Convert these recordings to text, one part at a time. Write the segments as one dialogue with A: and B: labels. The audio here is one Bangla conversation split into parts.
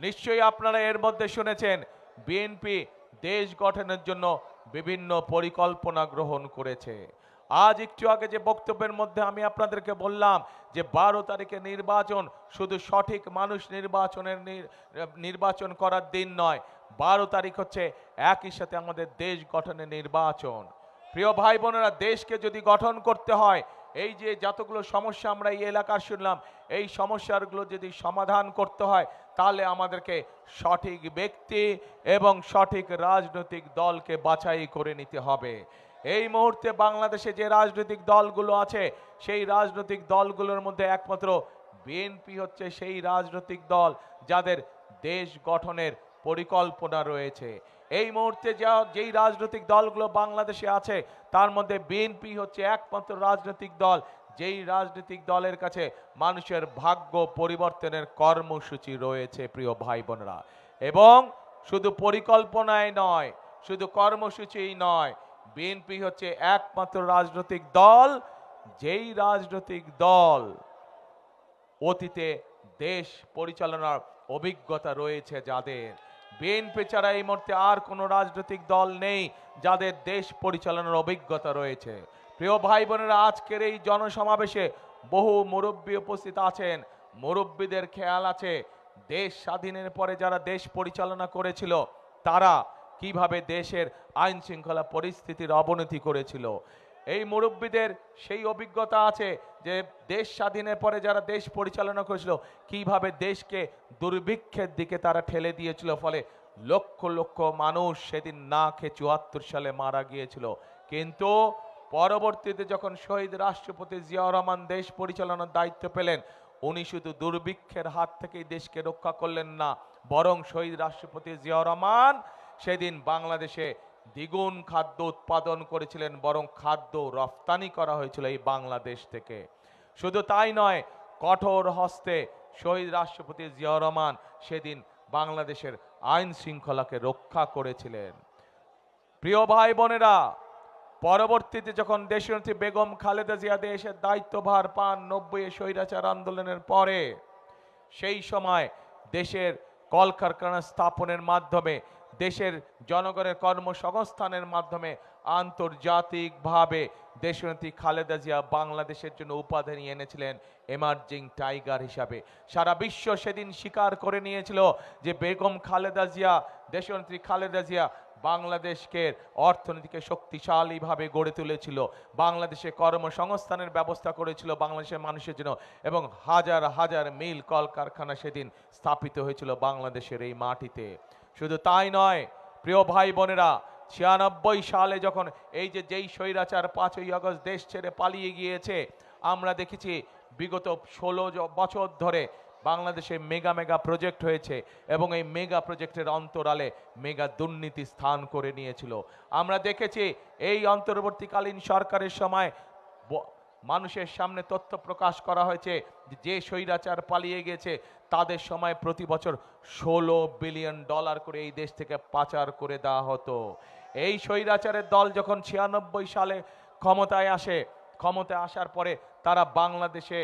A: নিশ্চয়ই আপনারা এর মধ্যে শুনেছেন বিএনপি দেশ গঠনের জন্য বিভিন্ন পরিকল্পনা গ্রহণ করেছে। আজ একটু আগে যে বক্তব্যের মধ্যে আমি আপনাদেরকে বললাম যে বারো তারিখে নির্বাচন শুধু সঠিক মানুষ নির্বাচনের নির- নির্বাচন করার দিন নয়, বারো তারিখ হচ্ছে একই সাথে আমাদের দেশ গঠনের নির্বাচন। প্রিয় ভাই বোনেরা, দেশকে যদি গঠন করতে হয়, এই যে যতগুলো সমস্যা আমরা এই এলাকার শুনলাম, এই সমস্যাগুলো যদি সমাধান করতে হয় তাহলে আমাদেরকে সঠিক ব্যক্তি এবং সঠিক রাজনৈতিক দলকে বাছাই করে নিতে হবে। এই মুহূর্তে বাংলাদেশে যে রাজনৈতিক দলগুলো আছে, সেই রাজনৈতিক দলগুলোর মধ্যে একমাত্র বিএনপি হচ্ছে সেই রাজনৈতিক দল যাদের দেশ গঠনের পরিকল্পনা রয়েছে। এই মুহূর্তে যা, যেই রাজনৈতিক দলগুলো বাংলাদেশে আছে, তার মধ্যে বিএনপি হচ্ছে একমাত্র রাজনৈতিক দল যেই রাজনৈতিক দলের কাছে মানুষের ভাগ্য পরিবর্তনের কর্মসূচি রয়েছে, প্রিয় ভাই বোনেরা এবং শুধু পরিকল্পনায় নয়, শুধু কর্মসূচিই নয়, বিএনপি হচ্ছে একমাত্র রাজনৈতিক দল, যেই রাজনৈতিক দল অতীতে দেশ পরিচালনার অভিজ্ঞতা রয়েছে যাদের। বিএনপি ছাড়া এই মুহূর্তে আর কোনো রাজনৈতিক দল নেই যাদের দেশ পরিচালনার অভিজ্ঞতা রয়েছে। প্রিয় ভাই বোনেরা, আজকের এই জনসমাবেশে বহু মুরব্বী উপস্থিত আছেন। মুরব্বীদের খেয়াল আছে, দেশ স্বাধীনের পরে যারা দেশ পরিচালনা করেছিল, তারা কীভাবে দেশের আইন শৃঙ্খলা পরিস্থিতির অবনতি করেছিল। এই মুরব্বীদের সেই অভিজ্ঞতা আছে যে, দেশ স্বাধীনের পরে যারা দেশ পরিচালনা করেছিল, কীভাবে দেশকে দুর্ভিক্ষের দিকে তারা ঠেলে দিয়েছিল, ফলে লক্ষ লক্ষ মানুষ সেদিন না খেয়ে চুয়াত্তর সালে মারা গিয়েছিল। কিন্তু পরবর্তীতে যখন শহীদ রাষ্ট্রপতি জিয়াউর রহমান দেশ পরিচালনার দায়িত্ব পেলেন, উনি শুধু দুর্ভিক্ষের হাত থেকেই দেশকে রক্ষা করলেন না, বরং শহীদ রাষ্ট্রপতি জিয়াউর রহমান সেদিন বাংলাদেশে দ্বিগুণ খাদ্য উৎপাদন করেছিলেন, বরং খাদ্য রফতানি করা হয়েছিল এই বাংলাদেশ থেকে। শুধু তাই নয়, কঠোর হস্তে শহীদ রাষ্ট্রপতি জিয়াউর রহমান সেদিন বাংলাদেশের আইন শৃঙ্খলাকে রক্ষা করেছিলেন। প্রিয় ভাই বোনেরা পরবর্তীতে যখন দেশনেত্রী বেগম খালেদা জিয়া দেশের দায়িত্বভার পান নব্বই স্বৈরাচার আন্দোলনের পরে, সেই সময় দেশের কলকারখানা স্থাপনের মাধ্যমে, দেশের জনগণের কর্মসংস্থানের মাধ্যমে আন্তর্জাতিকভাবে দেশনেত্রী খালেদা জিয়া বাংলাদেশের জন্য উপাধি নিয়ে এনেছিলেন এমার্জিং টাইগার হিসাবে। সারা বিশ্ব সেদিন স্বীকার করে নিয়েছিল যে বেগম খালেদা জিয়া দেশনেত্রী খালেদা জিয়া বাংলাদেশকে অর্থনীতিকে শক্তিশালীভাবে গড়ে তুলেছিল, বাংলাদেশে কর্মসংস্থানের ব্যবস্থা করেছিল বাংলাদেশের মানুষের জন্য এবং হাজার হাজার মিল কলকারখানা সেদিন স্থাপিত হয়েছিল বাংলাদেশের এই মাটিতে। শুধু তাই নয়, প্রিয় ভাই বোনেরা, ছিয়ানব্বই সালে যখন এই যে যেই স্বৈরাচার পাঁচই আগস্ট দেশ ছেড়ে পালিয়ে গিয়েছে, আমরা দেখেছি বিগত ষোলো বছর ধরে বাংলাদেশে মেগা মেগা প্রজেক্ট হয়েছে এবং এই মেগা প্রজেক্টের অন্তরালে মেগা দুর্নীতি স্থান করে নিয়েছিল। আমরা দেখেছি এই অন্তর্বর্তীকালীন সরকারের সময় মানুষের সামনে তথ্য প্রকাশ করা হয়েছে যে স্বৈরাচার পালিয়ে গেছে তাদের সময় প্রতি বছর ষোলো বিলিয়ন ডলার করে এই দেশ থেকে পাচার করে দেওয়া হতো। এই স্বৈরাচারের দল যখন ছিয়ানব্বই সালে ক্ষমতায় আসে, ক্ষমতায় আসার পরে তারা বাংলাদেশে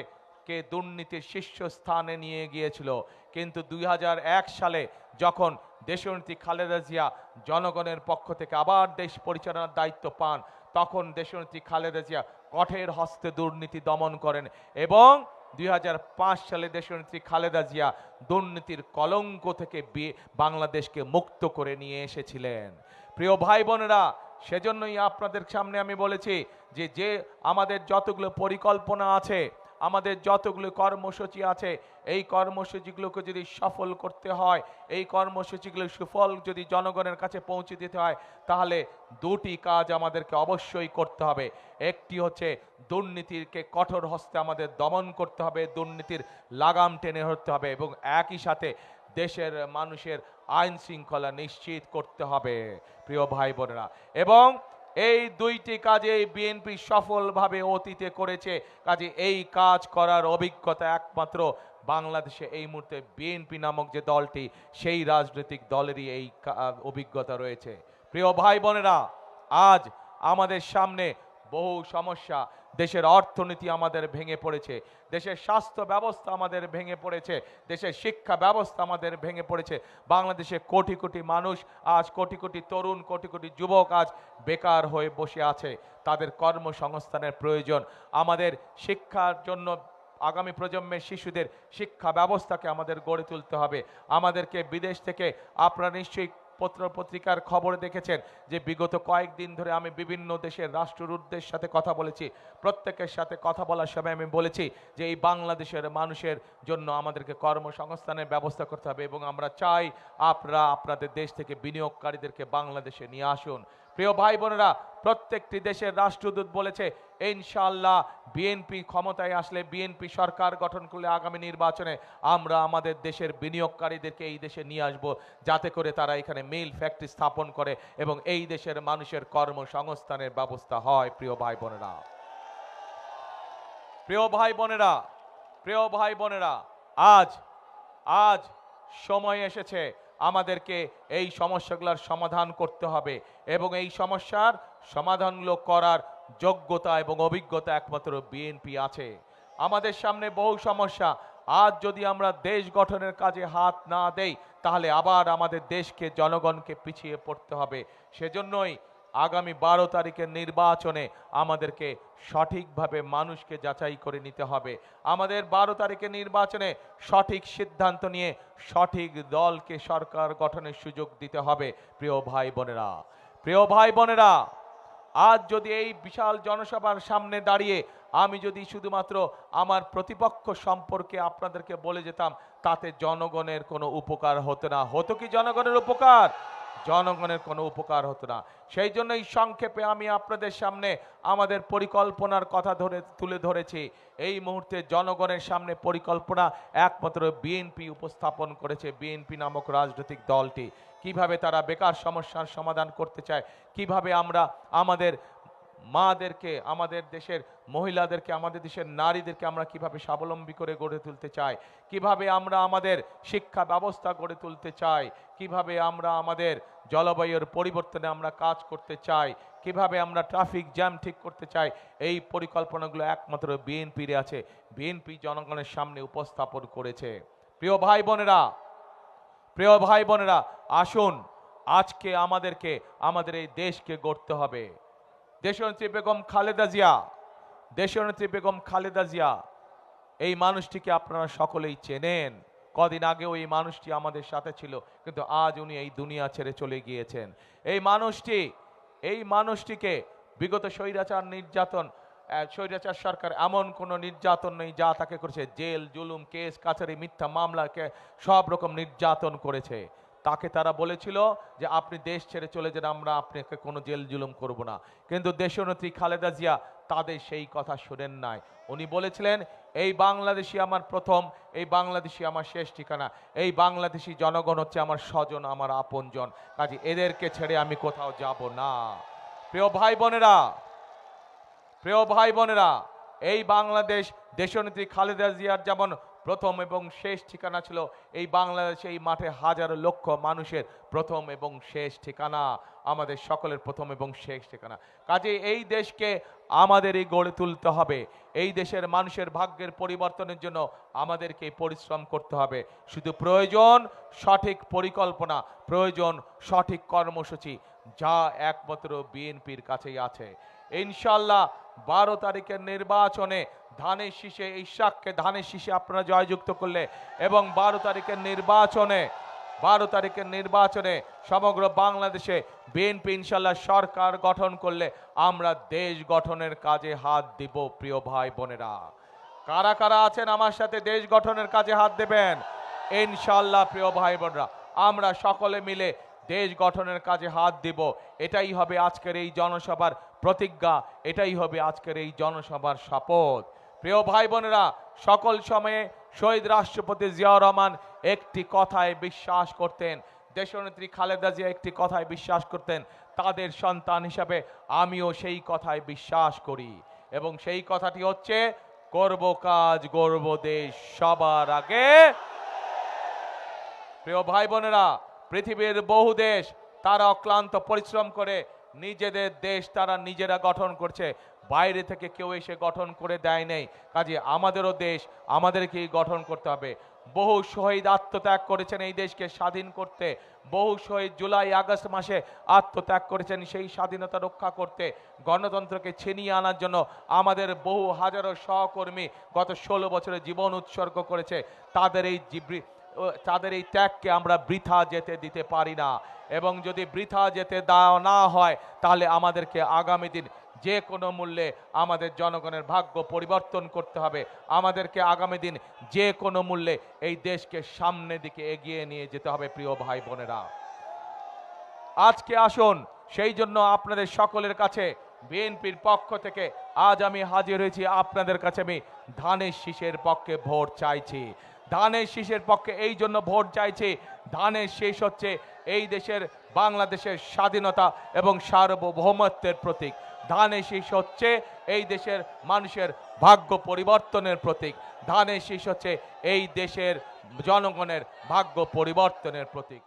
A: কে দুর্নীতির শীর্ষস্থানে নিয়ে গিয়েছিল। কিন্তু দুই হাজার এক সালে যখন দেশনেত্রী খালেদা জিয়া জনগণের পক্ষ থেকে আবার দেশ পরিচালনার দায়িত্ব পান, তখন দেশনেত্রী খালেদা জিয়া কঠের হস্তে দুর্নীতি দমন করেন এবং দুই হাজার পাঁচ সালে দেশনেত্রী খালেদা জিয়া দুর্নীতির কলঙ্ক থেকে বাংলাদেশকে মুক্ত করে নিয়ে এসেছিলেন। প্রিয় ভাই বোনেরা সেজন্যই আপনাদের সামনে আমি বলেছি যে যে আমাদের যতগুলো পরিকল্পনা আছে আমাদের যতগুলো কর্মসূচি আছে, এই কর্মসূচিগুলোকে যদি সফল করতে হয়, এই কর্মসূচিগুলো সুফল যদি জনগণের কাছে পৌঁছে দিতে হয়, তাহলে দুটি কাজ আমাদেরকে অবশ্যই করতে হবে। একটি হচ্ছে দুর্নীতিকে কঠোর হস্তে আমাদের দমন করতে হবে, দুর্নীতির লাগাম টেনে ধরতে হবে এবং একই সাথে দেশের মানুষের আইন শৃঙ্খলা নিশ্চিত করতে হবে। প্রিয় ভাই বোনেরা, এবং এই দুইটি কাজে বিএনপি সফলভাবে অতীতে করেছে। কাজে এই কাজ করার অভিজ্ঞতা একমাত্র বাংলাদেশে এই মুহূর্তে বিএনপি নামক যে দলটি, সেই রাজনৈতিক দলেরই এই অভিজ্ঞতা রয়েছে। প্রিয় ভাই বোনেরা, আজ আমাদের সামনে বহু সমস্যা দেশের অর্থনীতি আমাদের ভেঙে পড়েছে, দেশের স্বাস্থ্য ব্যবস্থা আমাদের ভেঙে পড়েছে, দেশের শিক্ষা ব্যবস্থা আমাদের ভেঙে পড়েছে। বাংলাদেশে কোটি কোটি মানুষ, আজ কোটি কোটি তরুণ, কোটি কোটি যুবক আজ বেকার হয়ে বসে আছে। তাদের কর্মসংস্থানের প্রয়োজন। আমাদের শিক্ষার জন্য আগামী প্রজন্মের শিশুদের শিক্ষা ব্যবস্থাকে আমাদের গড়ে তুলতে হবে। আমাদেরকে বিদেশ থেকে, আপনারা নিশ্চয়ই পত্র পত্রিকার খবর দেখেছেন যে বিগত কয়েকদিন ধরে আমি বিভিন্ন দেশের রাষ্ট্রদূতদের সাথে কথা বলেছি, প্রত্যেকের সাথে কথা বলার সময় আমি বলেছি যে এই বাংলাদেশের মানুষের জন্য আমাদেরকে কর্মসংস্থানের ব্যবস্থা করতে হবে এবং আমরা চাই আপনারা আপনাদের দেশ থেকে বিনিয়োগকারীদেরকে বাংলাদেশে নিয়ে আসুন। প্রিয় ভাই বোনেরা, প্রত্যেকটি দেশের রাষ্ট্রদূত বলেছে ইনশাল্লাহ বিএনপি ক্ষমতায় আসলে বিএনপি সরকার গঠন করলে আগামী নির্বাচনে আমরা আমাদের দেশের বিনিয়োগকারীদেরকে এই দেশে নিয়ে আসব, যাতে করে তারা এখানে মিল ফ্যাক্টরি স্থাপন করে এবং এই দেশের মানুষের কর্মসংস্থানের ব্যবস্থা হয়, প্রিয় ভাই বোনেরা। প্রিয় ভাই বোনেরা, প্রিয় ভাই বোনেরা, আজ আজ সময় এসেছে আমাদেরকে এই সমস্যাগুলোর সমাধান করতে হবে এবং এই সমস্যার সমাধানগুলো করার যোগ্যতা এবং অভিজ্ঞতা একমাত্র বিএনপি আছে। আমাদের সামনে বহু সমস্যা। আজ যদি আমরা দেশ গঠনের কাজে হাত না দেই, তাহলে আবার আমাদের দেশকে, জনগণকে পিছিয়ে পড়তে হবে। সেজন্যই আগামী বারো তারিখের নির্বাচনে আমাদেরকে সঠিকভাবে মানুষকে যাচাই করে নিতে হবে। আমাদের বারো তারিখের নির্বাচনে সঠিক সিদ্ধান্ত নিয়ে সঠিক দলকে সরকার গঠনের সুযোগ দিতে হবে, প্রিয় ভাই বোনেরা। প্রিয় ভাই বোনেরা, আজ যদি এই বিশাল জনসভার সামনে দাঁড়িয়ে আমি যদি শুধুমাত্র আমার প্রতিপক্ষ সম্পর্কে আপনাদেরকে বলে যেতাম, তাতে জনগণের কোনো উপকার হতো না। হতো কি জনগণের উপকার? জনগণের কোনো উপকার হতো না। সেই জন্যই সংক্ষেপে আমি আপনাদের সামনে আমাদের পরিকল্পনার কথা ধরে, তুলে ধরেছি। এই মুহূর্তে জনগণের সামনে পরিকল্পনা একমাত্র বিএনপি উপস্থাপন করেছে, বিএনপি নামক রাজনৈতিক দলটি। কীভাবে তারা বেকার সমস্যার সমাধান করতে চায়, কীভাবে আমরা আমাদের মাদেরকে, আমাদের দেশের মহিলাদেরকে, আমাদের দেশের নারীদেরকে আমরা কীভাবে স্বাবলম্বী করে গড়ে তুলতে চাই? কীভাবে আমরা আমাদের শিক্ষা ব্যবস্থা গড়ে তুলতে চাই? কীভাবে আমরা আমাদের জলবায়ুর পরিবর্তনে আমরা কাজ করতে চাই? কীভাবে আমরা ট্রাফিক জ্যাম ঠিক করতে চাই? এই পরিকল্পনাগুলো একমাত্র বিএনপির আছে। বিএনপি জনগণের সামনে উপস্থাপন করেছে। প্রিয় ভাই বোনেরা, প্রিয় ভাই বোনেরা, আসুন, আজকে আমাদেরকে, আমাদের এই দেশকে গড়তে হবে। দেশনেত্রী বেগম খালেদা জিয়া, দেশনেত্রী বেগম খালেদা জিয়া, এই মানুষটিকে আপনারা সকলেই চেনেন। কদিন আগেও এই মানুষটি আমাদের সাথে ছিল, কিন্তু আজ উনি এই দুনিয়া ছেড়ে চলে গিয়েছেন। এই মানুষটি, এই মানুষটিকে বিগত স্বৈরাচার নির্যাতন স্বৈরাচার সরকার এমন কোনো নির্যাতন নেই যা তাকে করেছে। জেল, জুলুম, কেস কাছারি মিথ্যা মামলাকে সব রকম নির্যাতন করেছে। তাকে তারা বলেছিল যে, আপনি দেশ ছেড়ে চলে যান, আমরা আপনাকে কোনো জেল জুলুম করব না। কিন্তু দেশনেত্রী খালেদা জিয়া তাদের সেই কথা শোনেন নাই। উনি বলেছিলেন, এই বাংলাদেশি আমার প্রথম, এই বাংলাদেশি আমার শেষ ঠিকানা, এই বাংলাদেশি জনগণ হচ্ছে আমার স্বজন, আমার আপনজন। কাজে এদেরকে ছেড়ে আমি কোথাও যাব না। প্রিয় ভাই বোনেরা, প্রিয় ভাই বোনেরা, এই বাংলাদেশ দেশনেত্রী খালেদা জিয়ার যেমন প্রথম এবং শেষ ঠিকানা ছিল এই বাংলাদেশে, এই মাঠে হাজার লক্ষ মানুষের প্রথম এবং শেষ ঠিকানা, আমাদের সকলের প্রথম এবং শেষ ঠিকানা। কাজে এই দেশকে আমাদেরই গড়ে তুলতে হবে। এই দেশের মানুষের ভাগ্যের পরিবর্তনের জন্য আমাদেরকে পরিশ্রম করতে হবে। শুধু প্রয়োজন সঠিক পরিকল্পনা, প্রয়োজন সঠিক কর্মসূচি, যা একমাত্র বিএনপির কাছেই আছে। ইনশাল্লাহ বারো তারিখের নির্বাচনে ধানের শীষে, ইশাককে ধানের শীষে আপনারা জয়যুক্ত করলে এবং বারো তারিখের নির্বাচনে, বারো তারিখের নির্বাচনে সমগ্র বাংলাদেশে বিএনপি ইনশাল্লাহ সরকার গঠন করলে আমরা দেশ গঠনের কাজে হাত দিব, প্রিয় ভাই বোনেরা। কারা কারা আছেন আমার সাথে দেশ গঠনের কাজে হাত দেবেন? ইনশাল্লাহ, প্রিয় ভাই বোনরা, আমরা সকলে মিলে দেশ গঠনের কাজে হাত দিব। এটাই হবে আজকের এই জনসভার প্রতিজ্ঞা, এটাই হবে আজকের এই জনসভার শপথ। প্রিয় ভাই বোনেরা সকল সময়ে শহীদ রাষ্ট্রপতি জিয়াউর রহমান একটি কথায় বিশ্বাস করতেন। দেশনেত্রী খালেদা জিয়া একটি কথায় বিশ্বাস করতেন, তাদের সন্তান হিসাবে আমিও সেই কথায় বিশ্বাস করি। এবং সেই কথাটি হচ্ছে, করব কাজ, গর্ব দেশ সবার আগে। প্রিয় ভাই বোনেরা পৃথিবীর বহু দেশ তারা অক্লান্ত পরিশ্রম করে নিজেদের দেশ তারা নিজেরা গঠন করছে। বাইরে থেকে কেউ এসে গঠন করে দেয় নেই। কাজে আমাদেরও দেশ, আমাদেরকেই গঠন করতে হবে। বহু শহীদ আত্মত্যাগ করেছেন এই দেশকে স্বাধীন করতে। বহু শহীদ জুলাই, আগস্ট মাসে আত্মত্যাগ করেছেন সেই স্বাধীনতা রক্ষা করতে। গণতন্ত্রকে ছিনিয়ে আনার জন্য আমাদের বহু হাজারো সহকর্মী গত ষোলো বছরে জীবন উৎসর্গ করেছে। তাদের এই জীবৃ- তাদের এই ত্যাগকে আমরা বৃথা যেতে দিতে পারি না। এবং যদি বৃথা যেতে দেওয়া না হয়, তাহলে আমাদেরকে আগামী দিন যে কোনো মূল্যে আমাদের জনগণের ভাগ্য পরিবর্তন করতে হবে। আমাদেরকে আগামী দিন যে কোনো মূল্যে এই দেশকে সামনের দিকে এগিয়ে নিয়ে যেতে হবে, প্রিয় ভাই বোনেরা। আজকে আসুন, সেই জন্য আপনাদের সকলের কাছে, বিএনপির পক্ষ থেকে আজ আমি হাজির হয়েছি, আপনাদের কাছে আমি ধানের শীষের পক্ষে ভোট চাইছি। ধানের শীষের পক্ষে এই জন্য ভোট চাইছে। ধানের শীষ হচ্ছে এই দেশের বাংলাদেশের স্বাধীনতা এবং সার্বভৌমত্বের প্রতীক। ধানের শীষ হচ্ছে এই দেশের মানুষের ভাগ্য পরিবর্তনের প্রতীক। ধানের শীষ হচ্ছে এই দেশের জনগণের ভাগ্য পরিবর্তনের প্রতীক।